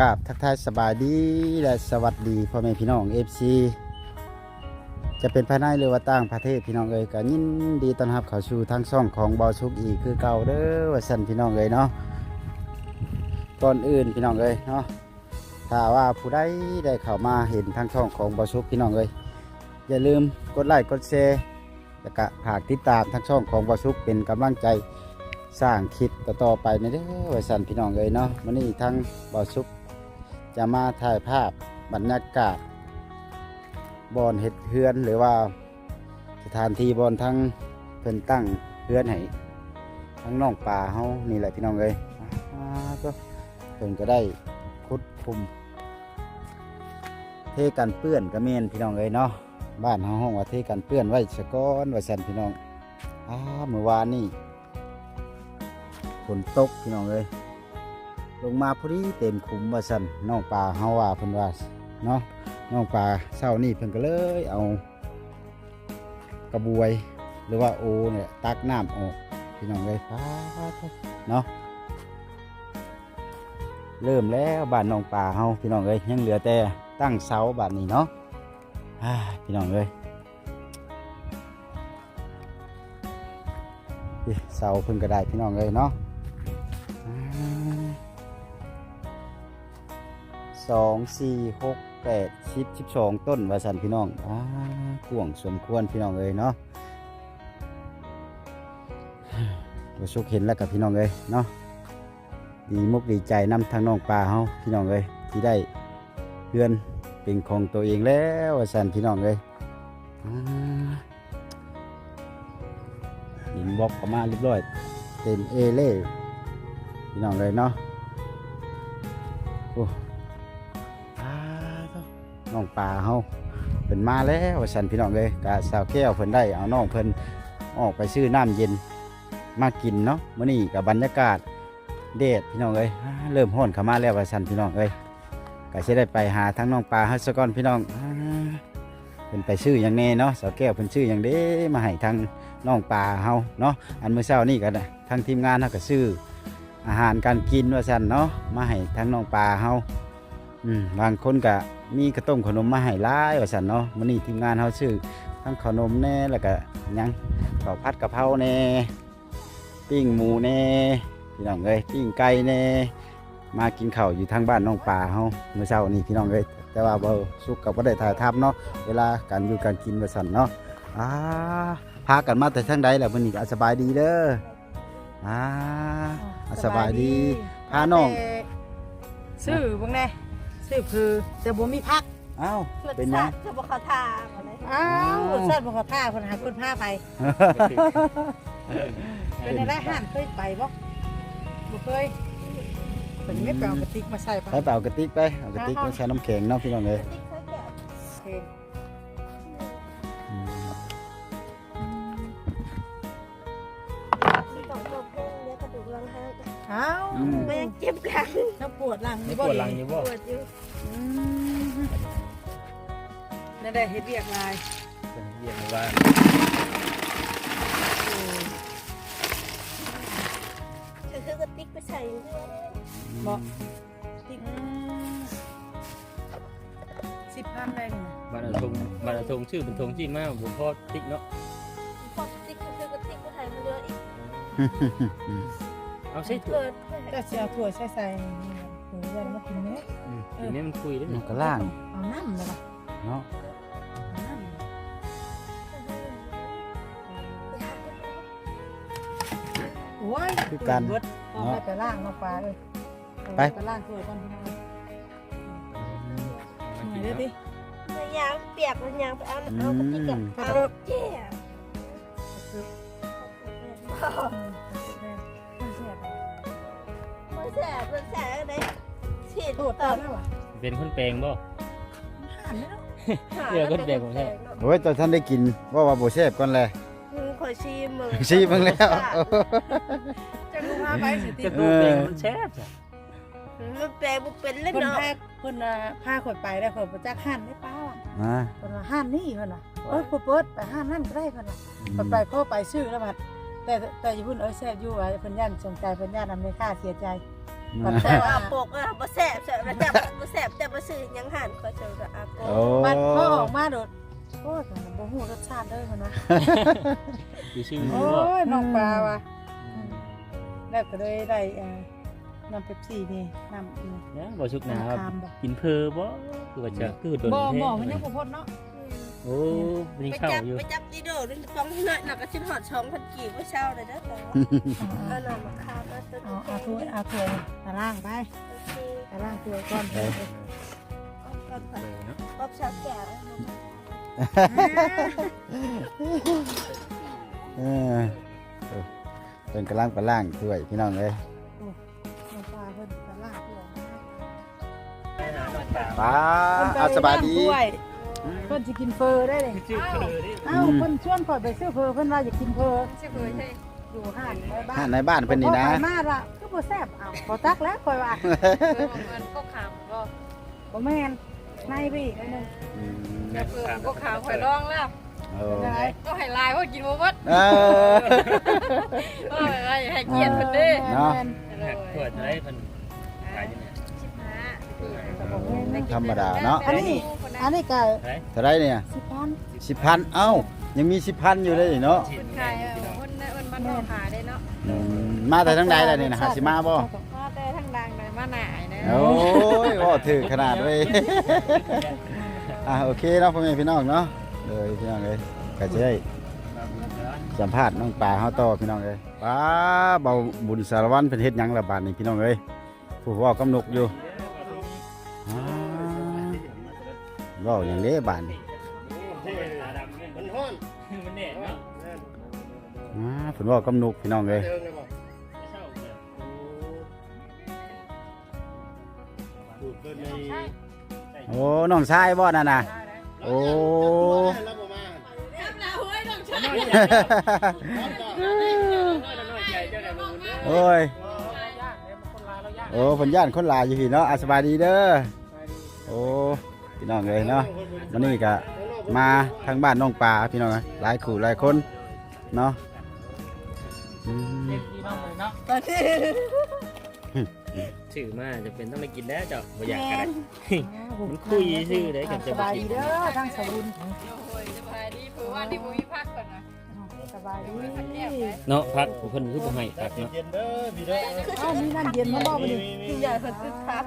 กราบทักทายสบายดีและสวัสดีพ่อแม่พี่น้อง FC จะเป็นภายในหรือว่าต่างประเทศพี่น้องเอ้ยก็ยินดีต้อนรับเข้าสู่ทางช่องของบอชุกอีกคือเก่าเด้อว่าสั่นพี่น้องเอ้ยเนาะก่อนอื่นพี่น้องเอ้ยเนาะถ้าว่าผู้ใดได้เข้ามาเห็นทางช่องของบอชุกพี่น้องเอ้ยอย่าลืมกดไลค์กดแชร์แล้วก็ฝากติดตามทางช่องของบอชุกเป็นกำลังใจสร้างคลิปต่อๆไปในเด้อว่าสั่นพี่น้องเอ้ยเนาะวันนี้ทางบอชุก จะมาถ่ายภาพบรรยากาศบอนเห็ดเฮือนหรือว่าสถานที่บอนทั้งเพิ่นตั้งเฮือนให้ทั้งน้องป่าเฮานี่แหละพี่น้องเอ้ยก็เพิ่นก็ได้คุดคุมเทกันเปื้อนกระเมนพี่น้องเอ้ยเนาะบ้านเฮาห้องว่าเทกันเปื้อนไว้สะก้อนไว้สันพี่น้องอ้าเมื่อวานนี่ฝนตกพี่น้องเอ้ย ลงมาพอดีเต็มขุมว่าสันน้องปลาเฮาว่าเพิ่นว่าเนาะน้องปลาเศร้านี่เพิ่นก็เลยเอา กระบวย หรือว่าโอเนี่ยตักน้ำออกพี่น้องเลยฟ้าเนาะเริ่มแล้วบ้านน้องปลาเฮาพี่น้องเลยยังเหลือแต่ตั้งเสาบ้านนี้เนาะพี่น้องเลยเสาเพิ่นก็ได้พี่น้องเลยเนาะ สองสี่หกแปดสิบสิบสองต้นวาสันพี่น้องอ่ากวงสมควรพี่น้องเลยเนาะเราชุกเห็นแล้วกับพี่น้องเลยเนาะดีมุกดีใจนำทางน้องปลาเฮาพี่น้องเลยที่ได้เพื่อนเป็นของตัวเองแล้ววาสันพี่น้องเลยอ่าหินบล็อกเข้ามาเรียบร้อยเต็มเอเล่พี่น้องเลยเนาะ น้องปลาเฮาเพิ่นมาแล้วว่าสันพี่น้องเลยกะสาวแก้วเพิ่นได้เอาน้องเพิ่นออกไปซื้อน้ำเย็นมากินเนาะมื้อนี้กับบรรยากาศเดดพี่น้องเอ้ยเริ่มร้อนเข้ามาแล้วว่าสันพี่น้องเอ้ยก็สิได้ไปหาทั้งน้องปลาเฮาซะก่อนพี่น้องเพิ่นไปซื้อหยังแน่เนาะสาวแก้วเพิ่นซื้อหยังเด้มาให้ทางน้องปลาเฮาเนาะอันมื้อเช้านี่ก็ได้งทีมงานเฮาก็ซื้ออาหารการกินว่าซั่นเนาะมาให้ทางน้องปลาเฮา อืมบางคนก็มีกระต้มขนมมาให้หลายว่าสันเนาะมื้อนี้ทีมงานเฮาซื้อทั้งขนมแน่แล้วก็หยังข้าวผัดกะเพราแน่ปิ้งหมูแน่พี่น้องเอ้ยปิ้งไก่แน่มากินข้าวอยู่ทางบ้านน้องปลาเฮาเมื่อเช้านี้พี่น้องเอ้ยแต่ว่าบ่สุกกับบ่ได้ถ่ายทำเนาะเวลาการอยู่การกินว่าสันเนาะอ่าพากันมาแต่ทางใดแล้วมื้อนี้ก็สบายดีเด้ออ่าอะสบายดีพาน้องซื้อเบิ่งแน่ ซื้อคือแต่บ่มีพักเอ้าเป็เป็นนยัยังงจะบอกเขาทาบ่เลยอ้าวเสิร์ฟบ่เขาท่าคนหาคนพาไปเป็นอะไรห้านเคยไปบ่บ่เคยเป็นไม่ไปเอากระติกมาใส่ปะไปเปล่ากระติกไปเอากระติกไปใช้น้ำแข็งเนาะพี่น้องเลยติ๊กเขาแกะ โอเค อ้าวมันยังเจ็บกันถ้าปวดหลังไม่ปวดหลังอยู่บ่ปวดอยู่อืมนั่นได้เฮ็ดเวียกลายเป็นเยี่ยมว่าคือคือกระติกไปใส่เนื้อบ่ติ๊กสิบพันได้นี่บานอาทงบานอาทงชื่อเป็นทงจีนมากผมพ่อติ๊กเนาะพอติ๊กก็คือกระติกไปใส่เรืออีกเอาใช่ถั่วเกิ ดก็สิเอาถั่วใส่ใส่หมูยันมากินเด้ทีนี้มันคุยได้มันก็ล่างเอาน้ำเลยล่ะเนาะเอาน้ำโอ้ยคือกันเบิดเอาไปไปล่างมาปลาเลยไปไปล่างถ้วยก่อนพี่น้องเหนื่อยเด้อดิมันยางเปียกมันยางไปเอาเอากระติกกับเอาเจ๊ ฉีดโทษตาแล้ววะเป็นคนแปลงบ่หันเลยเนาะเดี๋ยวก็แบ่งผมให้โอ้ยตอนท่านได้กินว่าว่าโบเชฟก่อนเลยคอยชิมมึงชี้มึงแล้ว จะรู้มาไปสิติจะดูแปลงมันแซ่บจ้ะมันแปลบุเป็นเล่นเพิ่นเนาะพาเพิ่นน่ะพาข่อยไปได้ข่อยบ่จักหันได้ป้าว่ะอ่าเพิ่นว่าหันนี่เพิ่นน่ะเอ้ยเปิดไปหันนั่นก็ได้เพิ่นน่ะเพิ่นไปพ่อไปซื้อแล้วบัดแต่แต่อยู่เพิ่นเอ้ยแซ่บอยู่ว่าเพิ่นย่านสนใจเพิ่นย่านอเมริกาเสียใจ แต่ว่าปกอะบ่แซ่บแซ่บแต่บ่แซ่บแต่บ่ซื้อหยังหันเขาเจอกับอาโกโอ้บัดพอออกมาโดดโอ้ยบ่ฮู้รสชาติเด้อมันว่าคือชื่อโอ้บ่ยน้องปลาว่ะแล้วก็เลยได้เอ่อน้ำเป๊ปซี่นี่น้ำอืมนะบ่ชุกหนาน้ำว่าคามบ่กินเพอบ่คือว่าจะคือโดนบ่แท้บ่มันยังบ่พ้นเนาะ โอ้มีไปข้าวจับอยู่ ไปจับตีโดดนี่ต้องหน่อยหนักก็ชิ้นหอดช่องพันกี่ว่าเช้าเลยนะแต่ว่าเอาหน่อมาคามาตัวเอาเอาถ้วยเอาถ้วยตะล่างไปโอเคตะล่างถ้วยก่อนก็ก็เลยเนาะก็ชาแก่เออเออเป็นกระล่างกระล่างถ้วยพี่น้องเอ้ยน้องปลาเพิ่นตะล่างถ้วยป้าเอาสบายดีถ้วย เพิ่นสิกินเฟอร์ได้เลยชื่อเพอดิเอ้าเพิ่นชวนข่อยไปซื้อเฟอร์เพิ่นว่าอยากกินเฟอร์ซื้อเฟอร์ใช่อยู่ห้างในบ้าห้านในบ้านเพิ่นนี่นะพอไปมาละก็บ่แซ่บเอาขอตักแล้วข่อยว่ามันก็ขาวก็บ่แม่นในพี่อีกอันหนึงอืมเปลือกก็ขาวข่อยร้องแล้วโอ้ได้ก็ให้ลายว่ากินบ่หมดเออ เออให้ให้เกียรติเพิ่นเด้เนาะ หักขวดอะไรเพิ่นขายจังได๋สิบห้าธรรมดาเนาะ อันนี้ อันนี้ก็ไหนเท่าไรเนี่ยสิบพันสิบพันเอ้ายังมีสิบพันอยู่เลยเนาะคนขายเออคนน่ะคนบ้านนอกขายได้เนาะอืมมาแต่ทั้งใดล่ะนี่นะหาสิมาบ่มาแต่ทั้งดังเลยมาหน่ายนะโอ้ยโอ้ถือขนาดเลย อะโอเคเนาะพ่อแม่พี่น้องเนาะเลยพี่น้องเลยก็จะได้สัมภาษณ์น้องปลาเฮาต่อพี่น้องเลยป้าเบาบุญสารวัตรเป็นเฮ็ดหยังละบาดนี่พี่น้องเอ้ยผู้เว่ากำนกอยู่ ว้าอย่างเด้บาดนี่มันฮ้อนมันแน่เนาะอ่าเพิ่นเว่ากำนกพี่น้องเอ้ยโอ้น้องชายบ่นั่นน่ะโอ้โอ้ยโอ้ผลย่านคนหลายอยู่พี่เนาะอะสบายดีเด้อโอ้ พี่น้องเลยเนาะวันนี้ก็มาทางบ้านน้องปลาพี่น้องเอ้ยหลายขู่หลายคนเนาะอืมชื่อมาจะเป็นต้องได้กินแล้วเจ้าบ่อยากกันมันคุยชื่อได้กับสเจ้าบายดีเด้อทางสบุญโอ้ยสบายดีเพราะว่าที่บ่มีพักก่อนนะส บายดีเนาะพักเพิ่นคือบ่ให้พักเนาะเอ้ามีน้ำเย็นมาบ่บ่นี่ใหญ่คนคึกคัก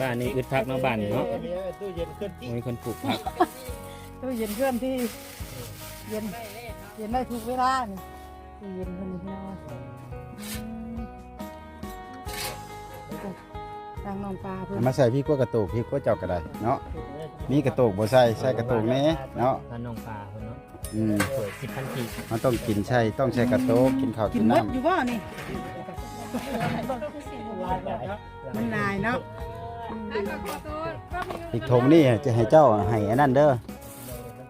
บ้านนี้อึดพักเนาะบ้านนี้เนาะมีคนปลูกผักตู้เย็นเคลื่อนที่เย็นเย็นได้ทุกเวลานี่ตู้เย็นเพิ่นนี่พี่น้องอืมทางน้องปลาเพิ่นเอามาใส่พี่กัวกระโตกพี่กัวเจ้าก็ได้เนาะมีกระโตกบ่ใส่ใส่กระโตกแหน่เนาะบ้านน้องปลาเพิ่นเนาะ อืมเปิด10,000กีมันต้องกินใช่ต้องใช้กระโตกกินข้าวกิกินนหมน้ำดอยู่บ่นี่ มันนายเนาะอีกทงนี่จะให้เจ้าให้อันนั้นเด้อ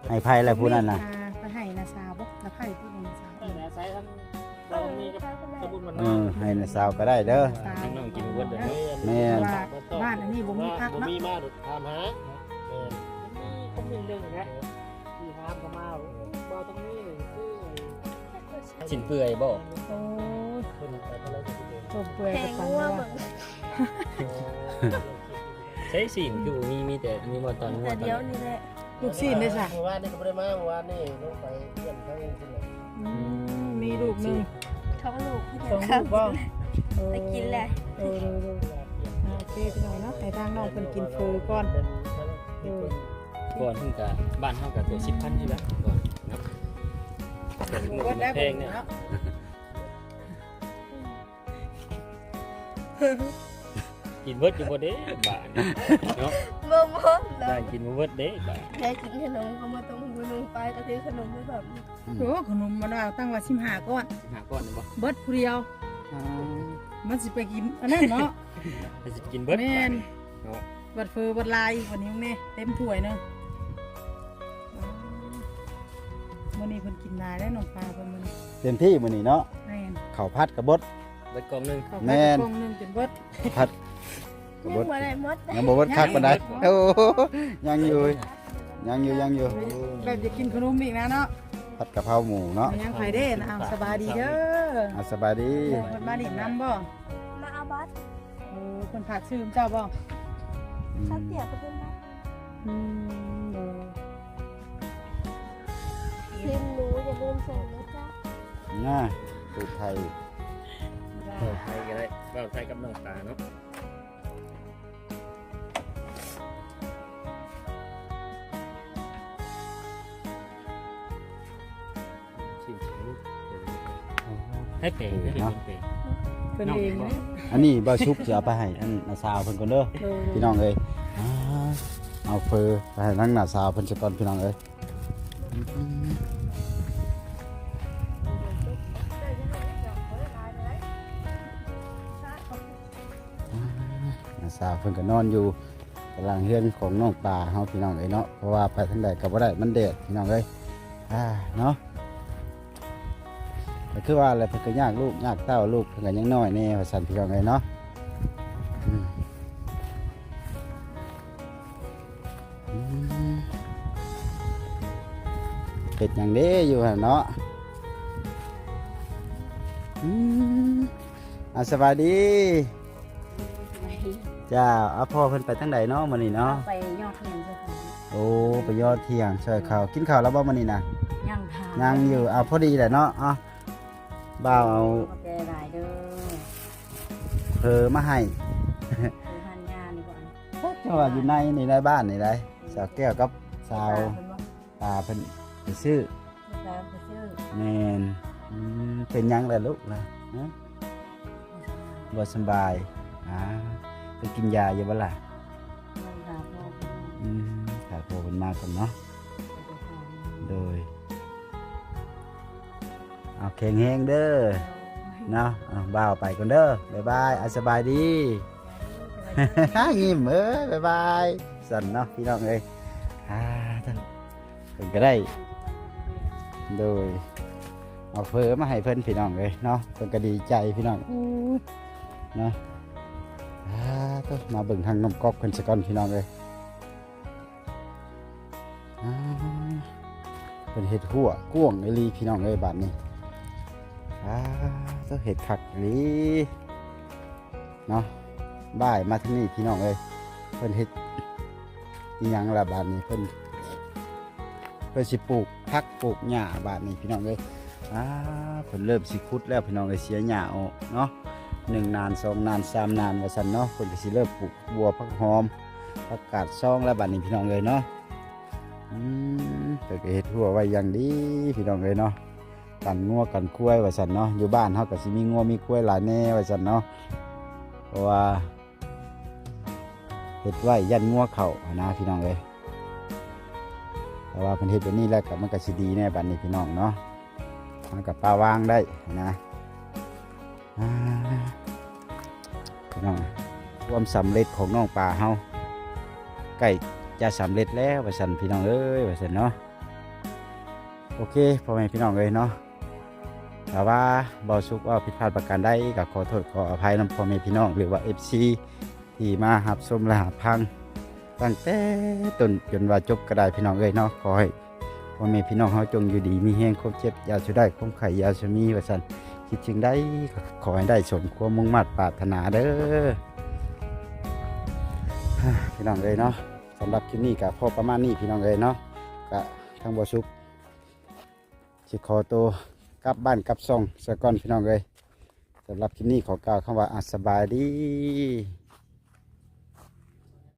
ให้ไผอะไรผู้นั้นน่ะอ่าไปให้นาสาวบ่นาไผ่ผู้นาสาวเออใช้ทั้งเรามีกับสมุนมันเออให้นาสาวก็ได้เด้อสาวทั้งน้องกินเบิดเด้อเนาะแม่นว่าบ้านอันนี้บ่มีพักเนาะมีมาถามหาผมมีเรื่องนะ สินเปื่อยบ่โอ้ยจบเปื่อยแพกับงปันงัวว่าเบิ่งใช้สินคือมีมีแต่มีบ่ตอนแต่เดี๋ยวนี่แหละลูกชิ้นได้ซะเมื่อวานนี่ก็ไม่ได้มาเมื่อวานนี่ลงไปเยี่ยมทั้งนี้สิอืมมีลูกหนึงท้องลูกสองลูกบ่เออไปกินแหละเออเออเอออ่าโอเคพี่น้องเนาะให้ทางน้องเพิ่นกินเฟอก่อนเออก่อนเพิ่นก็บ้านเฮาก็ตัว10,000อยู่แล้วก่อนเนาะ แพงเนี่ยกินเบิดอยู่บ่เด้บาทเนาะบ่บ่แล้ได้วกินบ่เบิดเด้บาทแค่กินขนมก็มาต้องบุญไปก็คือขนมไม่แบบโอ้ขนมมันว่าตั้งว่า15ก้อนหาก่อนบ่เบิดผู้เดียวมันสิไปกินอันนั้นเนาะถ้าสิกินเบิดแม่นเนาะบัดเฟอร์บัดลายอีกวันนี้นี่เต็มถ้วยหนึงมื้าเพิ่นมื้อนี้เต็มที่มื้อนี้เนาะแม่นข้าวผัดกระบด เบิดกล่องหนึงข้าวแม่ผัดนกล่องหนึงจนเบิดผัดกระยับงดบ่ได้หมดยังบ่เบิดคักปานใดโอ้โหยังอยู่ยังอยู่ยังอยู่แบบจะกินขนมอีกนะเนาะผัดกะเพราหมูเนาะยังไผเด้นะเอาสบายดีเด้ออะสบายดี เพิ่นมาดินน้ำบ่มาเอาบัตรโอ้คนผักชื่อเจ้าบ่ข้าวเตี๋ยวก็เป็นนะอืมเด้อซิมหนู อย่าลืมใส่นะจ๊ะน่าสูตรไทยเออไทยก็ได้เราไทยกับน้องตาเนาะชิมชิมให้เป๋งให้เป๋งเป๋งเพิ่นเองนะอันนี้บ่ชุบจะเอาไปให้อันนาสาวเพิ่นก่อนเด้อเด้อพี่น้องเอ้ยอ่าเอาเฟอไปให้ทั้งนาสาวเพิ่นซะก่อนพี่น้องเอ้ย สาวเพิ่นก็นอนอยู่กำลังเฮือนของน้องปลาเฮาพี่น้องเอ้ยเนาะเพราะว่าไปทางใดก็บ่ได้มันแดดพี่น้องเอ้ยอ่าเนาะก็คือว่าอะไรเพิ่นก็ยากลูกยากเต้าลูกเพิ่นก็ยังน้อยแน่ว่าซั่นพี่น้องเอ้ยเนาะเป็ดอย่างเด้อยู่หั่นเนาะอืมอะสวัสดี จ้าเอาพ่อเพิ่นไปทางใดเนาะมื้อนี้เนาะ ไปยอดเงินสักทีโอ้ไปยอดเที่ยงช่วยข้าวกินข้าวแล้วบ่มื้อนี้น่ะย่างทานยังอยู่เอาพอดีแหละเนาะเอาบ่าวเอาขอบใจหลายเด้อเพอมาให้คือพันยานี่ก่อนจังว่าอยู่ในนี่ในบ้านนี่ได้สาวแก้วกับสาวเป็นบ่ตาเพิ่นไปซื้อตาไปซื้อแม่นอืมเป็นหยังล่ะลูกล่ะฮะบ่สำบายอ่า ไปกินยาอยู่บ่ล่ะเงินตาพ่ออืมถ้าโทรเพิ่นมาก่อนเนาะโดยเอาแข็งแรงเด้อเนาะเอาบ่าวไปก่อนเด้อบ๊ายบายอาสบายดียิ้มเอ้ยบ๊ายบายสั่นเนาะพี่น้องเอ้ยอ่าท่านเพิ่นก็ได้โดยเอาเฟอมาให้เพิ่นพี่น้องเลยเนาะเพิ่นก็ดีใจพี่น้องอู้เนาะอ่าต้อง มาเบิ่งทางน้ำก๊อกเพิ่นสก่อนพี่น้องเลยเพิ่นเห็ดหัวก้วงไอหลีพี่น้องเลยบาดนี้อ่าต้องเห็ดขักอีหลีเนาะบ่ายมาที่นี่พี่น้องเลยเพิ่นเห็ดยังละบาดนี้เพิ่นเพิ่นสิปลูกพักปลูกหญ้าบาดนี้พี่น้องเลยอ่าผลเริ่มสิคุดแล้วพี่น้องเลยเสียหญ้าออกเนาะ หนึ่งนานสองนานสามนานว่าสันเนาะคนก็สิเริ่มปลูกบัวพักหอมผักกาดซองแล้วบัดนี้พี่น้องเลยเนาะอืมแต่ก็เฮ็ดทั่วไว้อย่างดีพี่น้องเลยเนาะกันงัวกันกล้วยว่าสันเนาะอยู่บ้านเฮาก็สิมีงัวมีกล้วยหลายแน่ว่าสันเนาะเพราะว่าเฮ็ดไว้ยันงัวเข้านะพี่น้องเลยแต่ว่าพิ่นเฮ็ดแบบนี้แล้วก็มันก็สิดีแน่บัดนี้พี่น้องเนาะมันกับปลาวางได้นะอ่า พี่น้องความสำเร็จของน้องปลาเฮาใกล้จะสำเร็จแล้วว่าสันพี่น้องเอ้ยว่าสันเนาะโอเคพ่อแม่พี่น้องเอ้ยเนาะแต่ว่าบอสุกว่าผิดพลาดประการใดก็ขอโทษขออภัยนำพ่อแม่พี่น้องหรือว่า FC ที่มาหับชมและหับพังตั้งแต่ต้นจนว่าจบก็ได้พี่น้องเอ้ยเนาะขอให้พ่อแม่พี่น้องเฮาจงอยู่ดีมีแห้งครบเจ็บยาสุได้คมไข่ยาสมีว่าซั่น คิดจึงได้ขอให้ได้สมความมุ่งมั่นปรารถนาเด้อพี่น้องเลยเนาะสำหรับคลิปนี้กับพ่อประมาณนี้พี่น้องเลยเนาะกะทางบอสุกสิขอตัวกลับบ้านกลับซองสะก่อนพี่น้องเลยสำหรับคลิปนี้ขอกล่าวคำว่าอะสบายดี